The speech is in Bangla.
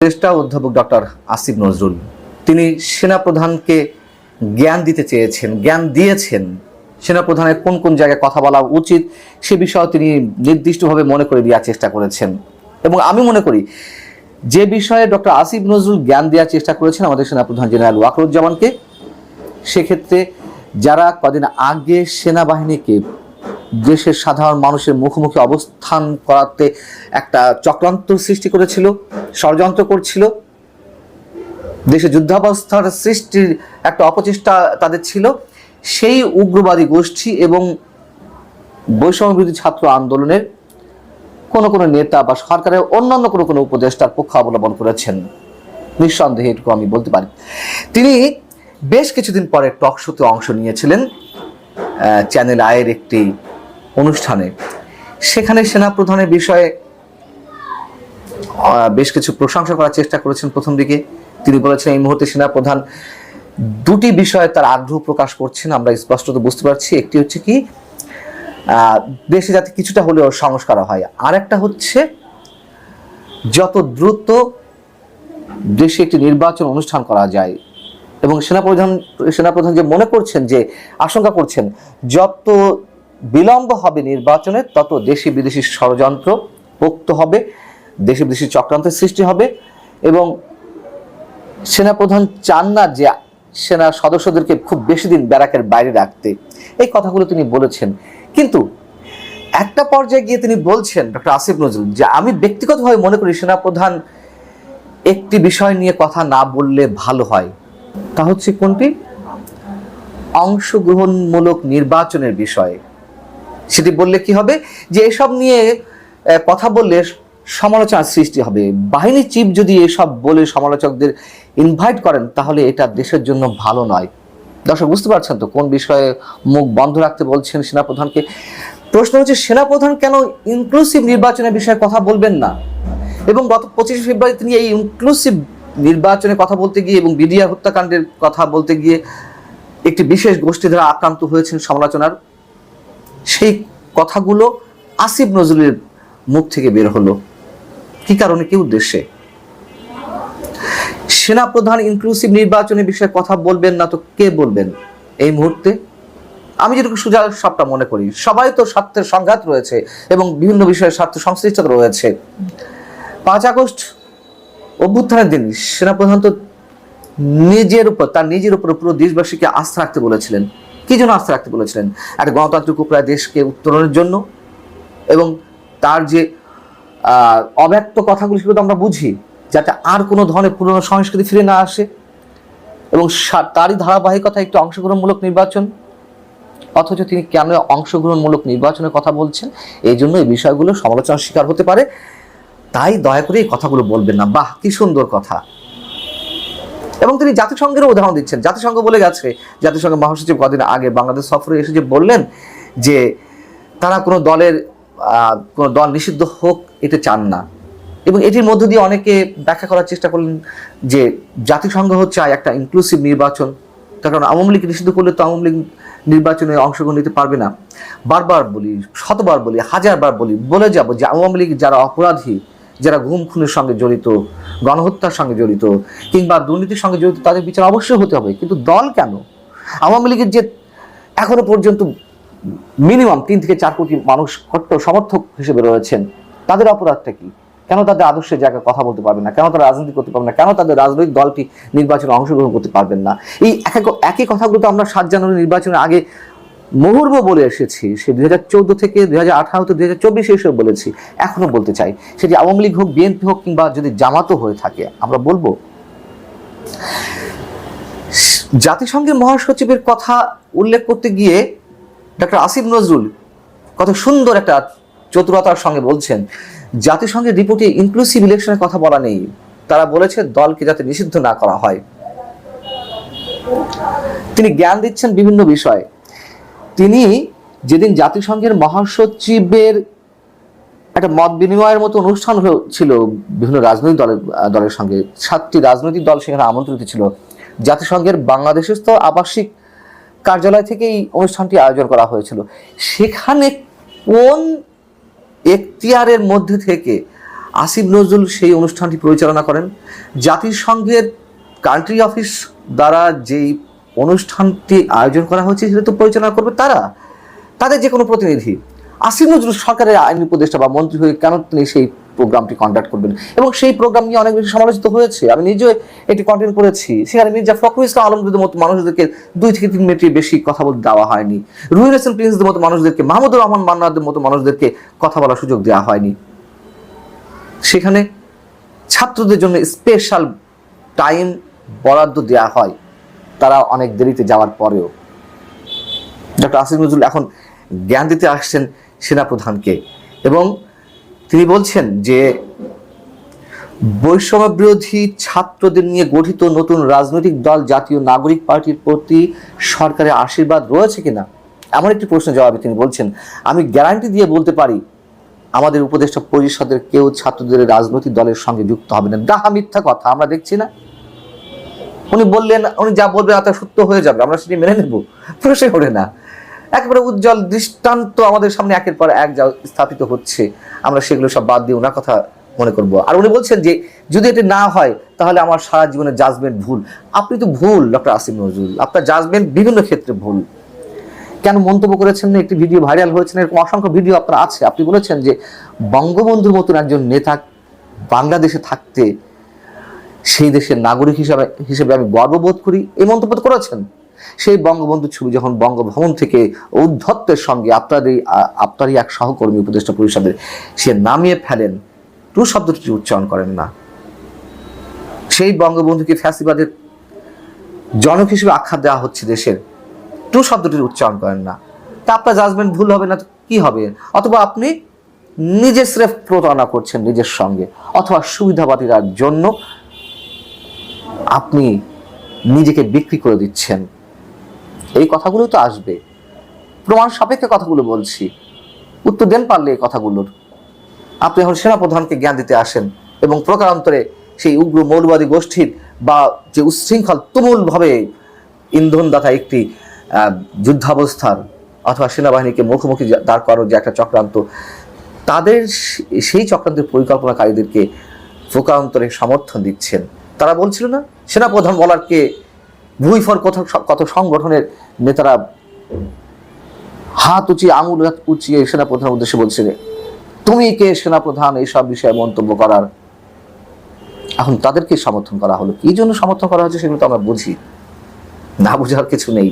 উপদেষ্টা অধ্যাপক ডক্টর আসিফ নজরুল, তিনি সেনাপ্রধানকে জ্ঞান দিতে চেয়েছেন, জ্ঞান দিয়েছেন। সেনাপ্রধানের কোন কোন জায়গায় কথা বলা উচিত সে বিষয়ে তিনি নির্দিষ্টভাবে মনে করে দেওয়ার চেষ্টা করেছেন। এবং আমি মনে করি, যে বিষয়ে ডক্টর আসিফ নজরুল জ্ঞান দেওয়ার চেষ্টা করেছেন আমাদের সেনাপ্রধান জেনারেল ওয়াকরুজ্জামানকে, সেক্ষেত্রে যারা কদিন আগে সেনাবাহিনীকে দেশের সাধারণ মানুষের মুখোমুখি অবস্থান করাতে একটা চক্রান্ত সৃষ্টি করেছিল, ষড়যন্ত্র করছিল। দেশে যুদ্ধাবস্থার সৃষ্টির একটা অপচেষ্টা তাদের ছিল। সেই উগ্রবাদী গোষ্ঠী এবং বৈষম্য বিরোধী ছাত্র আন্দোলনের কোন কোন নেতা বা সরকারের অন্যান্য কোনো কোনো উপদেষ্টার পক্ষ অবলম্বন করেছেন। নিঃসন্দেহে এটুকু আমি বলতে পারি। তিনি বেশ কিছুদিন পরে টক শোতে অংশ নিয়েছিলেন। চ্যানেল আয়ের একটি অনুষ্ঠানে। সেখানে সেনাপ্রধানের বিষয়ে বেশ কিছু প্রশংসা করার চেষ্টা করেছেন প্রথম দিকে। তিনি বলেছেন, এই মুহূর্তে সেনাপ্রধান দুটি বিষয়ে তার আগ্রহ প্রকাশ করছেন। আমরা স্পষ্টত বুঝতে পারছি। একটি হচ্ছে কি দেশে যাতে কিছুটা হলেও সংস্কার হয়। আর একটা হচ্ছে, যত দ্রুত দেশে একটি নির্বাচন অনুষ্ঠান করা যায়। এবং সেনাপ্রধান সেনাপ্রধান যে মনে করছেন, যে আশঙ্কা করছেন, যত বিলম্ব হবে নির্বাচনে, তত দেশি বিদেশি ষড়যন্ত্র পোক্ত হবে, দেশি বিদেশি চক্রান্তের সৃষ্টি হবে এবং সেনাপ্রধান চান না যে সেনা সদস্যদেরকে খুব বেশি দিন ব্যারাকের বাইরে রাখতে, এই কথাগুলো তিনি বলেছেন। কিন্তু একটা পর্যায়ে গিয়ে তিনি বলছেন, ডক্টর আসিফ নজরুল, যে আমি ব্যক্তিগতভাবে মনে করি সেনাপ্রধান একটি বিষয় নিয়ে কথা না বললে ভালো হয়। তা হচ্ছে কোনটি? অংশগ্রহণমূলক নির্বাচনের বিষয়ে। সেটি বললে কি হবে? যে এসব নিয়ে কথা বললে সমালোচনার সৃষ্টি হবে। বাহিনী চিফ যদি এসব বলে সমালোচকদের ইনভাইট করেন, তাহলে এটা দেশের জন্য ভালো নয়। দর্শক, বুঝতে পারছেন তো কোন বিষয়ে মুখ বন্ধ রাখতে বলছেন সেনাপ্রধানকে? প্রশ্ন হচ্ছে, সেনাপ্রধান কেন ইনক্লুসিভ নির্বাচনের বিষয়ে কথা বলবেন না? এবং গত পঁচিশে ফেব্রুয়ারি তিনি এই ইনক্লুসিভ নির্বাচনে কথা বলতে গিয়ে এবং বিডিআ হত্যাকাণ্ডের কথা বলতে গিয়ে একটি বিশেষ গোষ্ঠী দ্বারা আক্রান্ত হয়েছেন সমালোচনার সেই কথাগুলো আসিফ নজরুলের মুখ থেকে বের হলো। কি কারণে, কি উদ্দেশ্যে? সেনাপ্রধান ইনক্লুসিভ নির্বাচনের বিষয়ে কথা বলবেন না তো কে বলবেন এই মুহূর্তে? আমি যেটুকু সুজা সবটা মনে করি সবাই তো স্বার্থের সংঘাত রয়েছে এবং বিভিন্ন বিষয়ে স্বার্থ সংশ্লিষ্টতা রয়েছে। পাঁচ আগস্ট, অভ্যুত্থানের দিন, সেনাপ্রধান তো নিজের উপর, তার নিজের উপর পুরো দেশবাসীকে আস্থা রাখতে বলেছিলেন। কি জন্য আস্থা রাখতে বলেছিলেন? একটা গণতান্ত্রিক উপায় দেশকে উত্তরণের জন্য এবং তার যে অব্যক্ত কথাগুলো সেগুলো তো আমরা বুঝি, যাতে আর কোনো ধরনের পুরনো সংস্কৃতি ফিরে না আসে। এবং তারই ধারাবাহিকতা একটি অংশগ্রহণমূলক নির্বাচন, অথচ তিনি কেন অংশগ্রহণমূলক নির্বাচনের কথা বলছেন? এই জন্য এই বিষয়গুলো সমালোচনার শিকার হতে পারে। তাই দয়া করে এই কথাগুলো বলবেন না। বাহ, কি সুন্দর কথা। এবং তিনি জাতিসংঘেরও উদাহরণ দিচ্ছেন। জাতিসংঘ বলে গেছে জাতিসংঘের মহাসচিব কদিন আগে বাংলাদেশ সফরে এসে যে বললেন যে তারা কোনো দলের কোনো দল নিষিদ্ধ হোক এটা চান না। এবং এটির মধ্য দিয়ে অনেকে ব্যাখ্যা করার চেষ্টা করলেন যে জাতিসংঘ হচ্ছে একটা ইনক্লুসিভ নির্বাচন। তার কারণ আওয়ামী লীগ নিষিদ্ধ করলে তো আওয়ামী লীগ নির্বাচনে অংশগ্রহণ নিতে পারবে না। বারবার বলি, শতবার বলি, হাজারবার বলি, বলে যাব যে আওয়ামী লীগ যারা অপরাধী যারা ঘুম খুনের সঙ্গে জড়িত, গণহত্যার সঙ্গে জড়িত, কিংবা দুর্নীতির সঙ্গে জড়িত, তাদের বিচার অবশ্যই হতে হবে। কিন্তু দল কেন? আওয়ামী লীগের যে এখনও পর্যন্ত মিনিমাম তিন থেকে চার কোটি মানুষ কট্টর সমর্থক হিসেবে রয়েছেন, তাদের অপরাধটা কি? কেন তাদের আদর্শের জায়গায় কথা বলতে পারবেন না? কেন তারা রাজনীতি করতে পারবেন না? কেন তাদের রাজনৈতিক দলটি নির্বাচনে অংশগ্রহণ করতে পারবেন না? এই এক একই কথাগুলো তো আমরা সাত জানুয়ারি নির্বাচনের আগে মুহুর্ব বলে এসেছি, সে দুই হাজার চৌদ্দ থেকে দুই হাজার আঠারো থেকে দুই হাজার চব্বিশে এসে বলেছি, এখনও বলতে চাই সেটি আওয়ামী লীগ হোক, বিএনপি হোক কিংবা যদি জামাতও হয়ে থাকে, আমরা বলব, জাতিসংঘের মহাসচিবের কথা উল্লেখ করতে গিয়ে ডক্টর আসিফ নজরুল কত সুন্দর একটা চতুরতার সঙ্গে বলছেন, জাতিসংঘের রিপোর্টে ইনক্লুসিভ ইলেকশনের কথা বলা নেই, তারা বলেছে দলকে যাতে নিষিদ্ধ না করা হয়। তিনি জ্ঞান দিচ্ছেন বিভিন্ন বিষয়ে তিনি যেদিন জাতিসংঘের মহাসচিবের একটা মত বিনিময়ের মতো অনুষ্ঠান ছিল বিভিন্ন রাজনৈতিক দলের দলের সঙ্গে। সাতটি রাজনৈতিক দল সেখানে আমন্ত্রিত ছিল। জাতিসংঘের বাংলাদেশস্থ আবাসিক কার্যালয় থেকে এই অনুষ্ঠানটি আয়োজন করা হয়েছিল। সেখানে কোন এখতিয়ারের মধ্যে থেকে আসিফ নজরুল সেই অনুষ্ঠানটি পরিচালনা করেন? জাতিসংঘের কান্ট্রি অফিস দ্বারা যেই অনুষ্ঠানটি আয়োজন করা হয়েছে, সেটা তো পরিচালনা করবে তারা। তাদের যে কোনো প্রতিনিধি। আসিফ নজরুল সরকারের আইন উপদেষ্টা বা মন্ত্রী হয়ে কেন তিনি সেই প্রোগ্রামটি কন্ডাক্ট করবেন? এবং সেই প্রোগ্রাম নিয়ে অনেক বেশি সমালোচিত হয়েছে। আমি নিজেও একটি কন্টেন্ট করেছি। সেখানে মির্জা ফখরুল ইসলাম আলমগীরদের মতো মানুষদেরকে দুই থেকে তিন মিনিটের বেশি কথা বলতে দেওয়া হয়নি। রুহিন হাসান প্রিন্সদের মতো মানুষদেরকে, মাহমুদুর রহমান মান্নাদের মতো মানুষদেরকে কথা বলার সুযোগ দেওয়া হয়নি। সেখানে ছাত্রদের জন্য স্পেশাল টাইম বরাদ্দ দেওয়া হয়। তারা অনেক দেরিতে যাওয়ার পরেও। ডক্টর আসিফ নজরুল এখন জ্ঞান দিতে আসছেন সেনাপ্রধানকে এবং তিনি বলছেন যে বৈষম্য বিরোধী ছাত্রদের নিয়ে গঠিত নতুন রাজনৈতিক দল জাতীয় নাগরিক পার্টির প্রতি সরকারের আশীর্বাদ রয়েছে কিনা? এমন একটি প্রশ্নের জবাবে তিনি বলছেন, আমি গ্যারান্টি দিয়ে বলতে পারি, আমাদের উপদেষ্টা পরিষদের কেউ ছাত্রদের রাজনৈতিক দলের সঙ্গে যুক্ত হবে না। ডাহা মিথ্যা কথা, আমরা দেখছি না। উনি বললেন, উনি যা বলবেন তা সত্য হয়ে যাবে, আমরা সেটি মেনে নেব। প্রশ্নই ওঠে না। একেবারে উজ্জ্বল দৃষ্টান্ত আমাদের সামনে একের পর এক যা স্থাপিত হচ্ছে, আমরা সেগুলো সব বাদ দিয়ে ওনার কথা মনে করব। আর উনি বলছেন যে, যদি এটি না হয়, তাহলে আমার সারা জীবনের জাজমেন্ট ভুল। আপনি তো ভুল ডক্টর আসিম নজরুল। আপনার জাজমেন্ট বিভিন্ন ক্ষেত্রে ভুল। কেন মন্তব্য করেছেন একটি ভিডিও ভাইরাল হয়েছেন এরকম অসংখ্য ভিডিও আপনার আছে। আপনি বলেছেন যে, বঙ্গবন্ধুর মতন একজন নেতা বাংলাদেশে থাকতে সেই দেশের নাগরিক হিসাবে হিসেবে আমি গর্ববোধ করি। এই মন্তব্য করেছেন। সেই বঙ্গবন্ধু ছবি যখন বঙ্গভবন থেকে ঔদ্ধত্যের সঙ্গে আপনারই আপনারই এক সহকর্মী উপদেষ্টা পরিষদের সে নামিয়ে ফেলেন, টু শব্দটি উচ্চারণ করেন না। সেই বঙ্গবন্ধুকে ফ্যাসিবাদের জনক হিসেবে আখ্যা দেওয়া হচ্ছে দেশের। টু শব্দটির উচ্চারণ করেন না। তা আপনার জাজমেন্ট ভুল হবে না কি হবে? অথবা আপনি নিজে স্রেফ প্রতারণা করছেন নিজের সঙ্গে। অথবা সুবিধাবাদীরার জন্য আপনি নিজেকে বিক্রি করে দিচ্ছেন। এই কথাগুলো তো আসবে। প্রমাণ সাপেক্ষে কথাগুলো বলছি। উত্তর দেন পারলে এই কথাগুলোর। আপনি এখন সেনাপ্রধানকে জ্ঞান দিতে আসেন এবং প্রকারান্তরে সেই উগ্র মৌলবাদী গোষ্ঠীর বা যে উচ্ছৃঙ্খল তুমুলভাবে ইন্ধনদাতা একটি যুদ্ধাবস্থার অথবা সেনাবাহিনীকে মুখোমুখি দাঁড় করার যে একটা চক্রান্ত, তাদের সেই চক্রান্তের পরিকল্পনাকারীদেরকে প্রকারান্তরে সমর্থন দিচ্ছেন। তারা বলছিল না? সেনাপ্রধান বলার কে ভুই ফর কত কত সংগঠনের নেতারা হাত উঁচিয়ে, আঙুল হাত উঁচিয়ে সেনাপ্রধানের উদ্দেশ্যে বলছিলেন তুমি কে সেনাপ্রধান? এইসব বিষয়ে মন্তব্য করার। এখন তাদেরকে সমর্থন করা হলো। কি জন্য সমর্থন করা হয়েছে সেগুলো তো আমরা বুঝি। না বোঝার কিছু নেই।